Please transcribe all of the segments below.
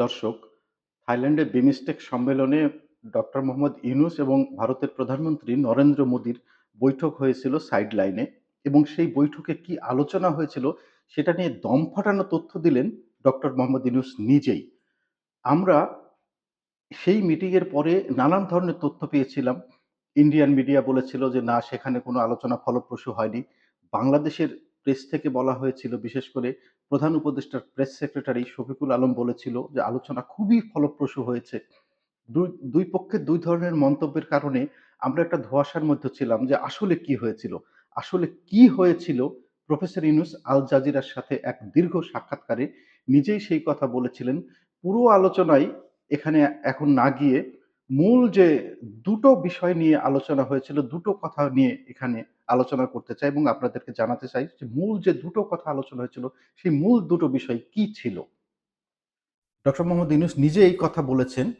দর্শক, থাইল্যান্ডে বিমস্টেক সম্মেলনে ডক্টর মোহাম্মদ ইউনুস এবং ভারতের প্রধানমন্ত্রী নরেন্দ্র মোদীর বৈঠক হয়েছিল সাইডলাইনে এবং সেই বৈঠকে কি আলোচনা হয়েছিল সেটা নিয়ে দম ফাটানো তথ্য দিলেন ডক্টর মোহাম্মদ ইউনূস নিজেই। আমরা সেই মিটিংয়ের পরে নানান ধরনের তথ্য পেয়েছিলাম। ইন্ডিয়ান মিডিয়া বলেছিল যে না সেখানে কোনো আলোচনা ফলপ্রসূ হয়নি। বাংলাদেশের প্রেস থেকে বলা হয়েছিল, বিশেষ করে প্রধান উপদেষ্টার প্রেস সেক্রেটারি শফিকুল আলম বলেছিল যে আলোচনা খুবই ফলপ্রসূ হয়েছে। দুই দুই পক্ষের দুই ধরনের মন্তব্যের কারণে আমরা একটা ধোঁয়াশার মধ্যে ছিলাম যে আসলে কি হয়েছিল? আসলে কি হয়েছিল? প্রফেসর ইউনূস আল জাজিরার সাথে এক দীর্ঘ সাক্ষাৎকারে নিজেই সেই কথা বলেছিলেন। পুরো আলোচনায় এখানে এখন না গিয়ে মূল যে দুটো বিষয় নিয়ে আলোচনা হয়েছিল, দুটো কথা নিয়ে এখানে আলোচনা করতে চাই এবং আপনাদেরকে জানাতে চাই যে মূল যে দুটো কথা আলোচনা হয়েছিল, সেই মূল দুটো বিষয় কি ছিল? ডক্টর মোহাম্মদ ইউনূস নিজে এই কথা বলেছেন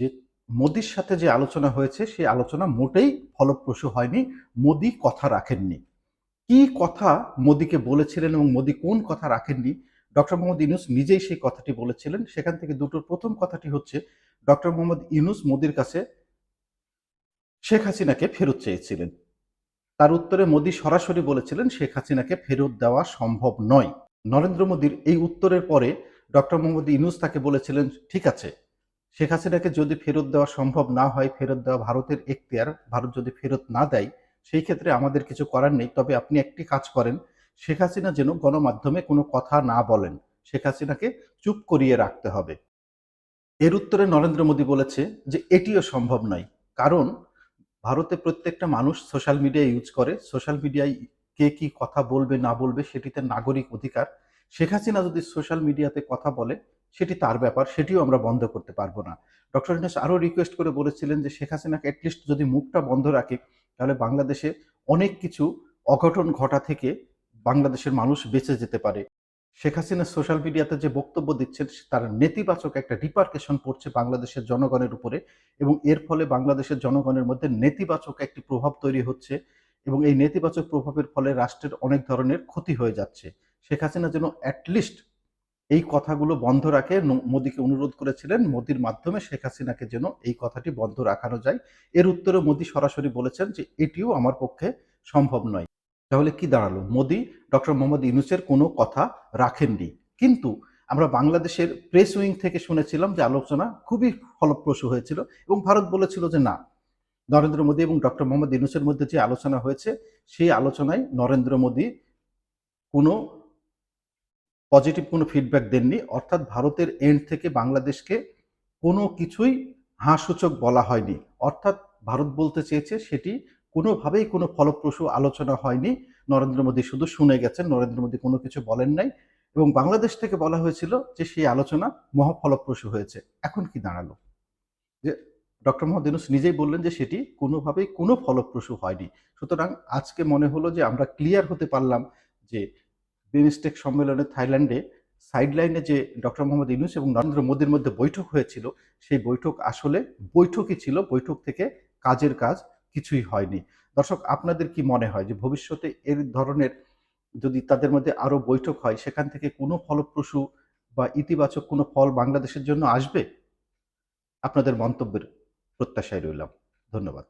যে মোদির সাথে যে আলোচনা হয়েছে সেই আলোচনা মোটেই ফলপ্রসূ হয়নি। মোদি কথা রাখেননি। কি কথা মোদিকে বলেছিলেন এবং মোদি কোন কথা রাখেননি ডক্টর মোহাম্মদ ইউনূস নিজেই সেই কথাটি বলেছিলেন। সেখান থেকে দুটোর প্রথম কথাটি হচ্ছে ডক্টর মোহাম্মদ ইউনূস মোদির কাছে শেখ হাসিনাকে ফেরত চেয়েছিলেন। তার উত্তরে মোদি সরাসরি বলেছিলেন, শেখ হাসিনাকে ফেরত দেওয়া সম্ভব নয়। নরেন্দ্র মোদির এই উত্তরের পরে ডক্টর মোহাম্মদ ইউনূস তাকে বলেছিলেন, ঠিক আছে, শেখ হাসিনাকে যদি ফেরত দেওয়া সম্ভব না হয়, ফেরত দেওয়া ভারতের এখতিয়ার, ভারত যদি ফেরত না দেয়, সেই ক্ষেত্রে আমাদের কিছু করার নেই তবে আপনি একটি কাজ করেন, শেখ হাসিনা যেন গণমাধ্যমে কোনো কথা না বলেন শেখ হাসিনাকে চুপ করিয়ে রাখতে হবে এর উত্তরে নরেন্দ্র মোদী বলেছে যে এটিও সম্ভব নয়। কারণ ভারতে প্রত্যেকটা মানুষ সোশ্যাল মিডিয়া ইউজ করে। সোশ্যাল মিডিয়ায় কে কি কথা বলবে, না বলবে, সেটিতে নাগরিক অধিকার। শেখ হাসিনা যদি সোশ্যাল মিডিয়াতে কথা বলে, সেটি তার ব্যাপার, সেটিও আমরা বন্ধ করতে পারব না। ডক্টর ইউনূস আরও রিকোয়েস্ট করে বলেছিলেন যে শেখ হাসিনাকে অ্যাটলিস্ট যদি মুখটা বন্ধ রাখে, তাহলে বাংলাদেশে অনেক কিছু অঘটন ঘটা থেকে বাংলাদেশের মানুষ বেঁচে যেতে পারে। শেখ হাসিনা সোশ্যাল মিডিয়াতে যে বক্তব্য দিচ্ছেন, তার নেতিবাচক একটা রিপার্কেশন পড়ছে বাংলাদেশের জনগণের উপরে এবং এর ফলে বাংলাদেশের জনগণের মধ্যে নেতিবাচক একটি প্রভাব তৈরি হচ্ছে এবং এই নেতিবাচক প্রভাবের ফলে রাষ্ট্রের অনেক ধরনের ক্ষতি হয়ে যাচ্ছে। শেখ হাসিনা যেন অ্যাটলিস্ট এই কথাগুলো বন্ধ রাখে। মোদীকে অনুরোধ করেছিলেন, মোদির মাধ্যমে শেখ হাসিনাকে যেন এই কথাটি বন্ধ রাখানো যায়। এর উত্তরে মোদী সরাসরি বলেছেন যে, এটিও আমার পক্ষে সম্ভব নয়। তাহলে কি দাঁড়াল? মোদি, ডক্টর মোহাম্মদ ইউনুসের কোনো কথা রাখেননি। কিন্তু আমরা বাংলাদেশের প্রেস উইং থেকে শুনেছিলাম যে আলোচনা খুবই ফলপ্রসূ হয়েছিল এবং ভারত বলেছিল যে না, নরেন্দ্র মোদী এবং ডক্টর মোহাম্মদ ইউনুসের মধ্যে যে আলোচনা হয়েছে, সেই আলোচনায় নরেন্দ্র মোদী কোনো পজিটিভ কোনো ফিডব্যাক দেননি। অর্থাৎ ভারতের এন্ড থেকে বাংলাদেশকে কোনো কিছুই হাসূচক বলা হয়নি। অর্থাৎ ভারত বলতে চেয়েছে সেটি কোনোভাবেই কোনো ফলপ্রসূ আলোচনা হয়নি। নরেন্দ্র মোদী শুধু শুনে গেছেন, নরেন্দ্র মোদী কোনো কিছু বলেন নাই এবং বাংলাদেশ থেকে বলা হয়েছিল যে সেই আলোচনা মহাফলপ্রসূ হয়েছে। এখন কি দাঁড়াল? যে ডক্টর মোহাম্মদ নিজেই বললেন যে সেটি কোনোভাবেই কোনো ফলপ্রসূ হয়নি। সুতরাং আজকে মনে হলো যে আমরা ক্লিয়ার হতে পারলাম যে বিমস্টেক সম্মেলনে থাইল্যান্ডে সাইডলাইনে যে ডক্টর মোহাম্মদ ইউনুস এবং নরেন্দ্র মোদীর মধ্যে বৈঠক হয়েছিল, সেই বৈঠক আসলে বৈঠকই ছিল। বৈঠক থেকে কাজের কাজ কিছুই হয়নি। দর্শক, আপনাদের কি মনে হয় যে ভবিষ্যতে এর ধরনের যদি তাদের মধ্যে আরও বৈঠক হয়, সেখান থেকে কোনো ফলপ্রসূ বা ইতিবাচক কোনো ফল বাংলাদেশের জন্য আসবে? আপনাদের মন্তব্যের প্রত্যাশায় রইলাম। ধন্যবাদ।